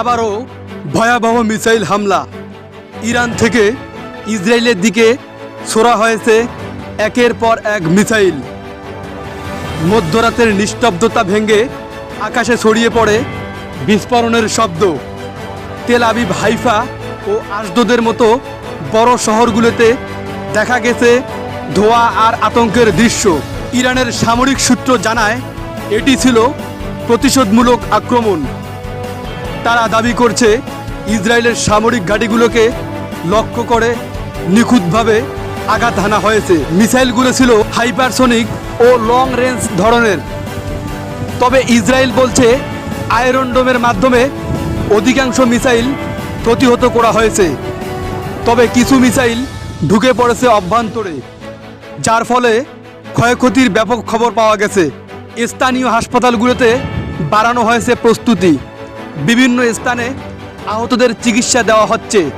আবারও ভয়াবহ মিসাইল হামলা। ইরান থেকে ইসরায়েলের দিকে ছোড়া হয়েছে একের পর এক মিসাইল। মধ্যরাতের নিস্তব্ধতা ভেঙে আকাশে ছড়িয়ে পড়ে বিস্ফোরণের শব্দ। তেল আবিব, হাইফা ও আশদোদের মতো বড় শহরগুলোতে দেখা গেছে ধোঁয়া আর আতঙ্কের দৃশ্য। ইরানের সামরিক সূত্র জানায়, এটি ছিল প্রতিশোধমূলক আক্রমণ। তারা দাবি করছে ইসরায়েলের সামরিক ঘাঁটিগুলোকে লক্ষ্য করে নিখুঁতভাবে আঘাত হানা হয়েছে। মিসাইলগুলো ছিল হাইপারসনিক ও লং রেঞ্জ ধরনের। তবে ইসরায়েল বলছে আয়রন ডোমের মাধ্যমে অধিকাংশ মিসাইল প্রতিহত করা হয়েছে। তবে কিছু মিসাইল ঢুকে পড়েছে অভ্যন্তরে, যার ফলে ক্ষয়ক্ষতির ব্যাপক খবর পাওয়া গেছে। স্থানীয় হাসপাতালগুলোতে বাড়ানো হয়েছে প্রস্তুতি। বিভিন্ন স্থানে আহতদের চিকিৎসা দেওয়া হচ্ছে।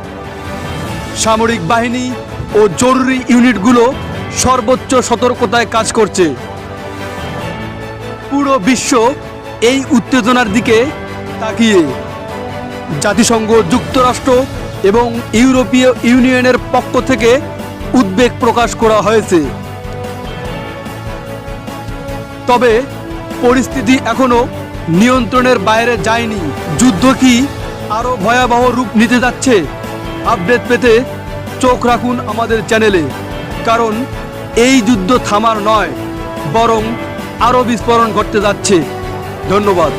সামরিক বাহিনী ও জরুরি ইউনিটগুলো সর্বোচ্চ সতর্কতায় কাজ করছে। পুরো বিশ্ব এই উত্তেজনার দিকে তাকিয়ে। জাতিসংঘ, যুক্তরাষ্ট্র এবং ইউরোপীয় ইউনিয়নের পক্ষ থেকে উদ্বেগ প্রকাশ করা হয়েছে। তবে পরিস্থিতি এখনও নিয়ন্ত্রণের বাইরে যায়নি। যুদ্ধ কি আরও ভয়াবহ রূপ নিতে যাচ্ছে? আপডেট পেতে চোখ রাখুন আমাদের চ্যানেলে। কারণ এই যুদ্ধ থামার নয়, বরং আরও বিস্ফোরণ ঘটতে যাচ্ছে। ধন্যবাদ।